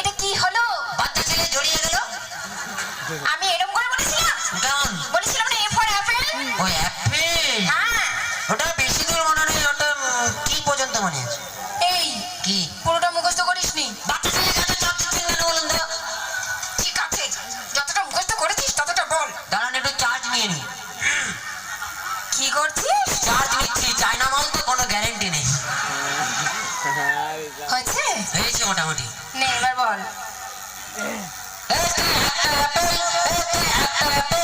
এটা কি হলো? বাচ্চা ছেলে জড়িয়ে গেল? আমি এরকম করে বলেছিলাম? গান বলেছিলাম না এ ফর অ্যাপেল ওই অ্যাপেল হ্যাঁ। ওটা বেশি দূর মনে নেই ওটা কি পর্যন্ত মনে আছে? এই কি? পুরোটা মুখস্থ করিসনি? বাচ্চা ছেলে কাছে চাপ দিচ্ছেন কেন বলুন তো। ঠিক আছে যতটা মুখস্থ করেছিস ততটা বল। দাঁড়ান একটু চার্জ নিয়ে নি কি করছিস? চার্জ নিচ্ছি চায়না মাল তো কোনো গ্যারেন্টি নেই। হয়েছে? মোটামুটি নে এবার বল একটা একটা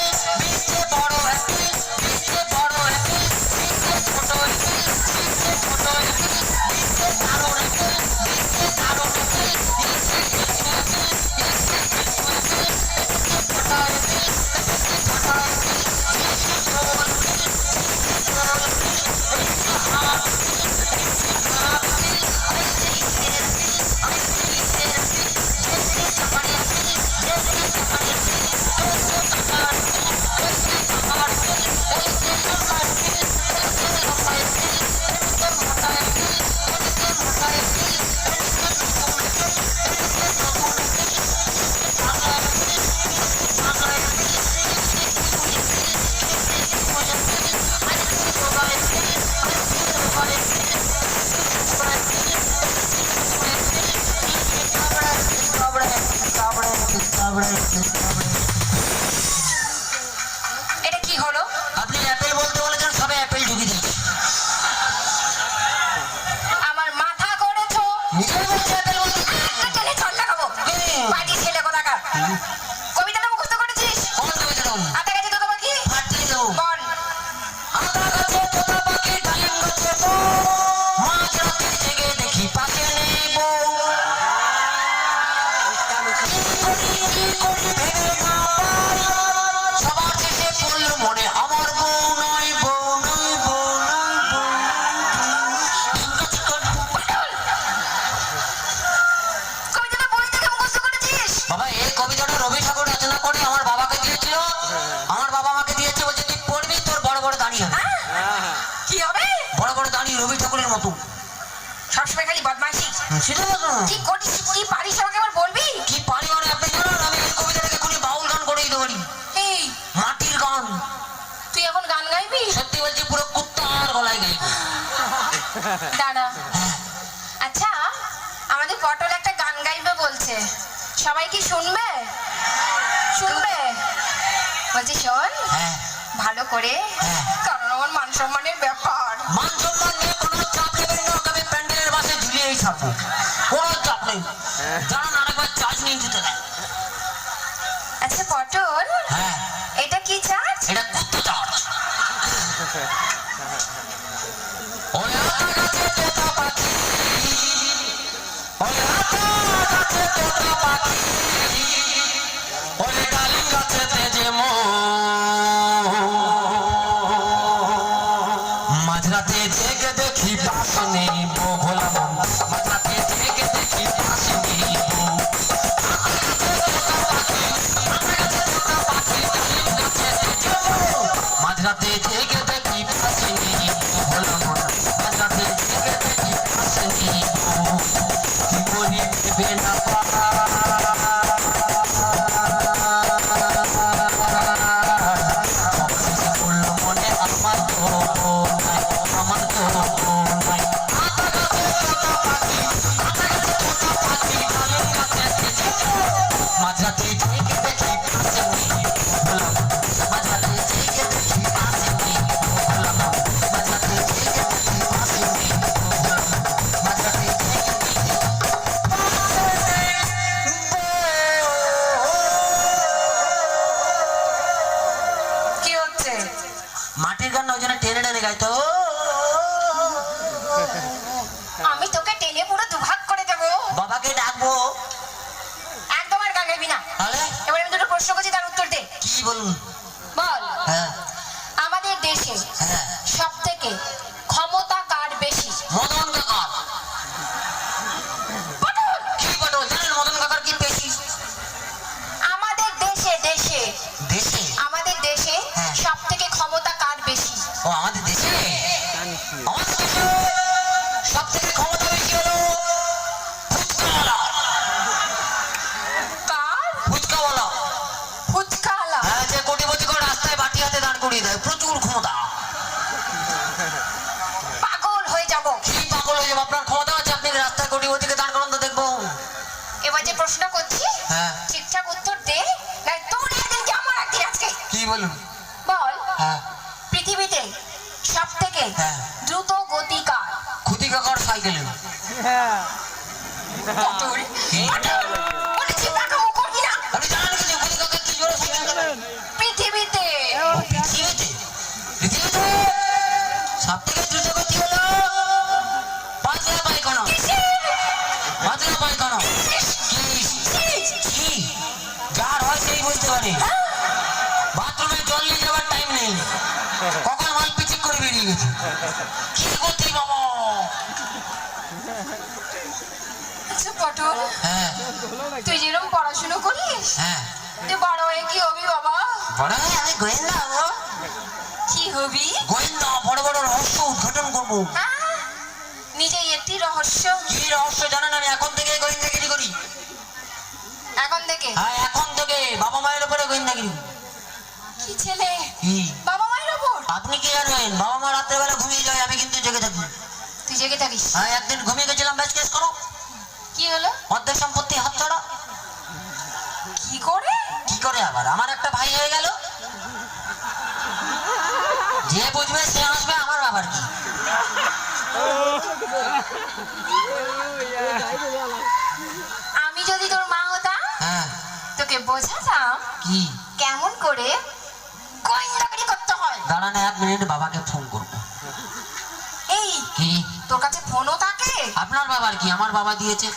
এটা কি হলো? আপনি অ্যাপেল বলতে বলেছেন সবে অ্যাপেল দিয়েছে আমার মাথা করেছ? নিজের বলছে অ্যাপেল বলতে। চল লাগাবো হুম। পাটি ছেলে কোথাকার? কবিতাটা মুখস্থ করেছিস? কোন বাবা এই কবিতাটা রবি ঠাকুর রচনা করে আমার বাবাকে দিয়েছিল। আমার বাবা আমাকে দিয়েছে বলছে তুই পড়বি তোর বড় বড় দাঁড়িয়ে হবে? কি হবে? বড় বড় দাঁড়িয়ে রবি ঠাকুরের মতো। সবসময় খালি বদমাইশি। সেটা তো। কি করিস কি পারিস আমাকে আবার বলবি? কি দাঁড়া। আচ্ছা আমাদের পটল একটা গান গাইবে বলছে। সবাই কি শুনবে? শুনবে? বলছি শোন হ্যাঁ। ভালো করে হ্যাঁ। কারণ আমার মান সম্মানের ব্যাপার। মান সম্মান নিয়ে কোনো চাপ নেবেন না আমি প্যান্ডেলের বাসে ঝুলিয়েই থাকব কোনো চাপ নেই। জানান মাঝরাতে জেগে দেখি পাশে নেই বউ ভোলা মন মাঝরাতে জেগে দেখি পাশে নেই বউ। মাঝরাতে জেগে দেখি পাশে নেই বউ। ভোলা ওই টেনে টেনে গাইতো আমি তোকে টেনে পুরো দুভাগ করে দেবো বাবাকে ডাকবো একদম আর গান গাইবি না তাহলে এবার আমি দুটো প্রশ্ন করছি তার উত্তর দে কি বলুন বলুন। বল হ্যাঁ। পৃথিবীতে সব থেকে হ্যাঁ। দ্রুত গতিকার। খুদি কাকার সাইকেলে পটল কি? পটল বলেছি পাকামো করবি না। আপনি জানেন কি যে খুদি কাকা কি জোরে সাইকেল পৃথিবীতে ও, পৃথিবীতে? পৃথিবীতে? সব থেকে দ্রুত গতি হলো পাতলা পায়খানা। পাতলা পায়খানা। কি? কি? যার হয় সেই বুঝতে পারে। কখন মাল পিচিক করে বেরিয়ে গেছে? কি গতি বাবা আচ্ছা পটল হ্যাঁ। তুই যেরকম পড়াশুনো করিস হ্যাঁ। তুই বড় হয়ে কি হবি বাবা? বড় হয়ে আমি গোয়েন্দা হব। কি হবি? গোয়েন্দা বড় বড় রহস্য উদ্ঘাটন করব। নিজে একটি রহস্য। কি রহস্য জানেন আমি? এখন থেকে গোয়েন্দাগিরি করি। এখন থেকে? হ্যাঁ এখন থেকে। বাবা মায়ের উপরে গোয়েন্দাগিরি। কি ছেলে কি বাবা মায়ের ওপর আপনি কি জানেন বাবা মা রাত্রে বেলা ঘুমিয়ে যায় আমি কিন্তু জেগে থাকি। তুই জেগে থাকিস? হ্যাঁ একদিন ঘুমিয়ে গেছিলাম ব্যাস কেস করো। কি হলো? অর্ধেক সম্পত্তি হাত ছাড়া। কি করে? কি করে আবার? আমার একটা ভাই হয়ে গেল। যে বুঝবে সে আসবে আমার বাবার কি? আমি যদি তোর মা হতাম হ্যাঁ। তোকে বোঝাতাম কি? কেমন করে গোয়েন্দাগিরি করতে দাঁড়ান এক মিনিট বাবাকে ফোন করব। এই কি? তোর কাছে ফোনও থাকে? আপনার বাবার কি? আমার বাবা দিয়েছে।